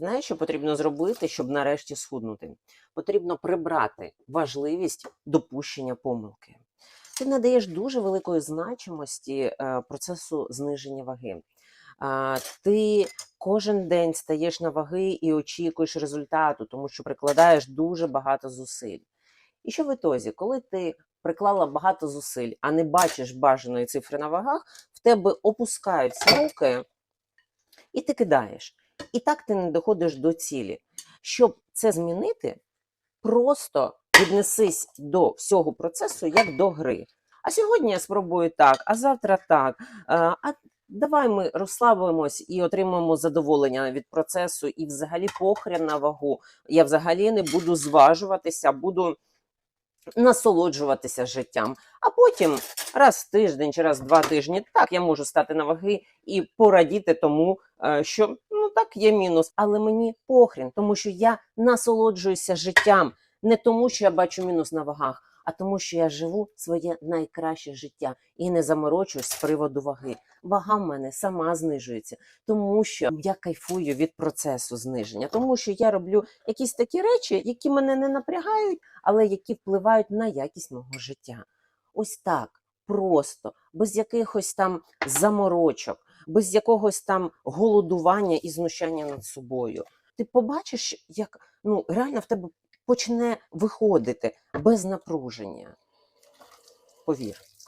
Знаєш, що потрібно зробити, щоб нарешті схуднути? Потрібно прибрати важливість допущення помилки. Ти надаєш дуже великої значимості е, процесу зниження ваги. Ти кожен день стаєш на ваги і очікуєш результату, тому що прикладаєш дуже багато зусиль. І що в ітозі, коли ти приклала багато зусиль, а не бачиш бажаної цифри на вагах, в тебе опускаються руки, і ти кидаєш. І так ти не доходиш до цілі. Щоб це змінити, просто віднесись до всього процесу як до гри. А сьогодні я спробую так, а завтра так. Е, А давай ми розслабимось і отримаємо задоволення від процесу, і взагалі похрен на вагу. Я взагалі не буду зважуватися, буду насолоджуватися життям. А потім раз в тиждень чи раз в два тижні так я можу стати на ваги і порадіти тому, е, що так є мінус, але мені похрін, тому що я насолоджуюся життям не тому, що я бачу мінус на вагах. А тому, що я живу своє найкраще життя і не заморочуюсь з приводу ваги. Вага в мене сама знижується, тому що я кайфую від процесу зниження, тому що я роблю якісь такі речі, які мене не напрягають, але які впливають на якість мого життя. Ось так, просто, без якихось там заморочок, без якогось там голодування і знущання над собою. Ти побачиш, як ну реально в тебе почне виходити без напруження. Повір.